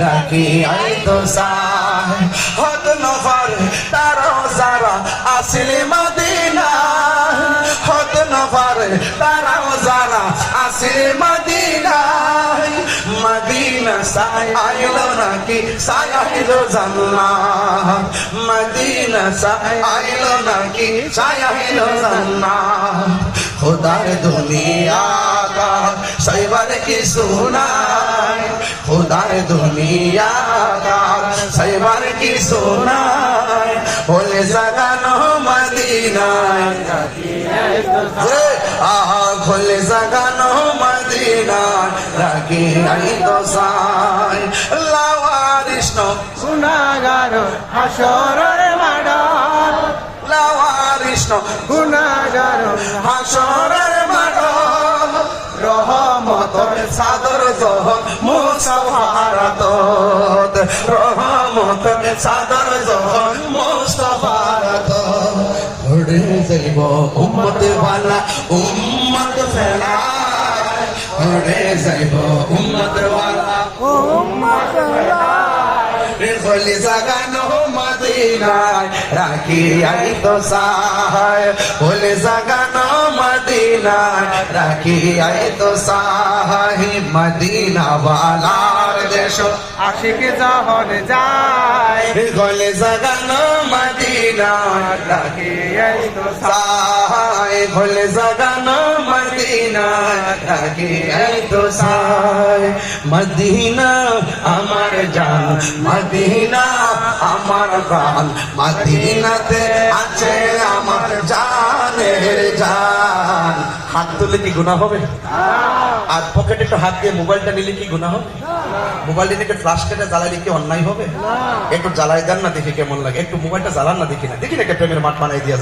ডাকি আই তো হত নফর তার যারা আসিলি মদিনা হত নফর তারা যারা আসিলি মদিনা মদিনা সায় আইল নাকি? সায় আইল জান্নাত। মদিনা সায় আইল নাকি? সায় আইল জান্নাত। খোদার দুনিয়া কা সাইবার কি সুনা খোদার দুনিয়া সাইবার কি সোনায়? বলে জাগানো মদিনায়। আহা খোলে জাগানো মদিনায়। রাখি নাই দোসায় লাওয়ারিষ্ণ গুণাগার হাসর মাডার লাওয়ারিষ্ণ গুণাগার হাসরের মাডার সাদর জহ মুসাফারাত রহমতর সাদর জহ মুসাফারাত ঘুরে যাইব উম্মত ওয়ালা উম্মত ফেলা। ঘুরে যাইব উম্মত ওয়ালা হলি জাগানো মদিনায় রাখি আই তো সাহায়। হলি জাগানো মদিনায় রাখি আই তো সাহায়। মদিনা বালার দেশ, আশিক যখন যায়। হলি জাগানো তো সাহায় হলি জাগানো মদিনায় রাখি তো মদিনা আমার জান, মদিনা আমার প্রাণ। মদিনাতে আছে হাত তুললে কি গুণা হবে? আর পকেটে একটু হাত দিয়ে মোবাইলটা নিলে কি গুণা হবে? মোবাইলটা নিয়ে ফ্লাশ কেটে জ্বালালে কি অন্যায় হবে? একটু জ্বালাই দেন না দেখি কেমন লাগে। একটু মোবাইলটা জ্বালান না দেখি না। দেখি না একটা প্রেমের মাঠ বানাই দিয়া।